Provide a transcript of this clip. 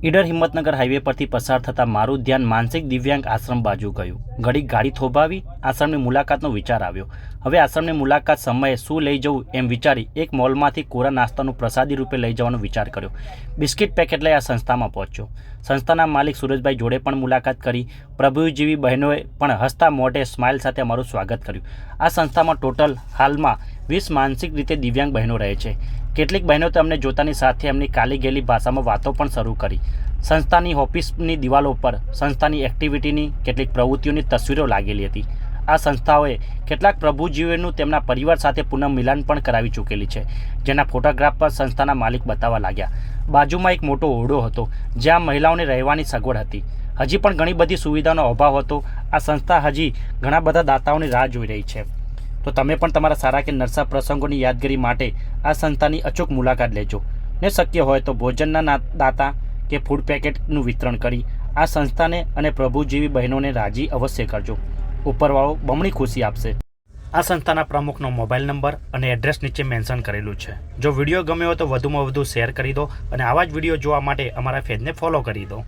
Idar Himmatnagar highway પરથી પસાર થતાં મારું ધ્યાન માનસિક દિવ્યાંગ આશ્રમ બાજુ ગયું. ઘડી ગાડી થોભાવી આશ્રમની મુલાકાતનો વિચાર આવ્યો. હવે આશ્રમની મુલાકાત સમયે શું લઈ જવું એમ વિચારી એક મોલમાંથી કોરા નાસ્તાનું પ્રસાદી રૂપે લઈ જવાનો વિચાર કર્યો. બિસ્કિટ પેકેટ લઈ આ સંસ્થામાં પહોંચ્યો. સંસ્થાના માલિક સુરજભાઈ જોડે પણ મુલાકાત કરી. પ્રભુજીવી બહેનોએ પણ હસતા મોઢે સ્માઇલ સાથે અમારું સ્વાગત કર્યું. આ સંસ્થામાં ટોટલ હાલમાં વીસ માનસિક રીતે દિવ્યાંગ બહેનો રહે છે. કેટલીક બહેનો તો અમને જોતાની સાથે એમની કાલી ગયેલી ભાષામાં વાતો પણ શરૂ કરી. સંસ્થાની ઓફિસની દિવાલો પર સંસ્થાની એક્ટિવિટીની કેટલીક પ્રવૃત્તિઓની તસવીરો લાગેલી હતી. આ સંસ્થાઓએ કેટલાક પ્રભુજીવીઓનું તેમના પરિવાર સાથે પુનઃમિલન પણ કરાવી ચૂકેલી છે, જેના ફોટોગ્રાફ પણ સંસ્થાના માલિક બતાવવા લાગ્યા. બાજુમાં એક મોટો ઓરડો હતો, જ્યાં મહિલાઓને રહેવાની સગવડ હતી. હજી પણ ઘણી બધી સુવિધાનો અભાવ હતો. આ સંસ્થા હજી ઘણા બધા દાતાઓની રાહ જોઈ રહી છે. તો તમે પણ તમારા સારા કે નરસા પ્રસંગોની યાદગીરી માટે આ સંસ્થાની અચૂક મુલાકાત લેજો. ને શક્ય હોય તો ભોજનના દાતા કે ફૂડ પેકેટનું વિતરણ કરી આ સંસ્થાને અને પ્રભુજીવી બહેનોને રાજી અવશ્ય કરજો. ઉપરવાળો બમણી ખુશી આપશે. આ સંસ્થાના પ્રમુખનો મોબાઈલ નંબર અને એડ્રેસ નીચે મેન્શન કરેલું છે. જો વીડિયો ગમ્યો હોય તો વધુમાં વધુ શેર કરી દો અને આવા જ વીડિયો જોવા માટે અમારા પેજને ફોલો કરી દો.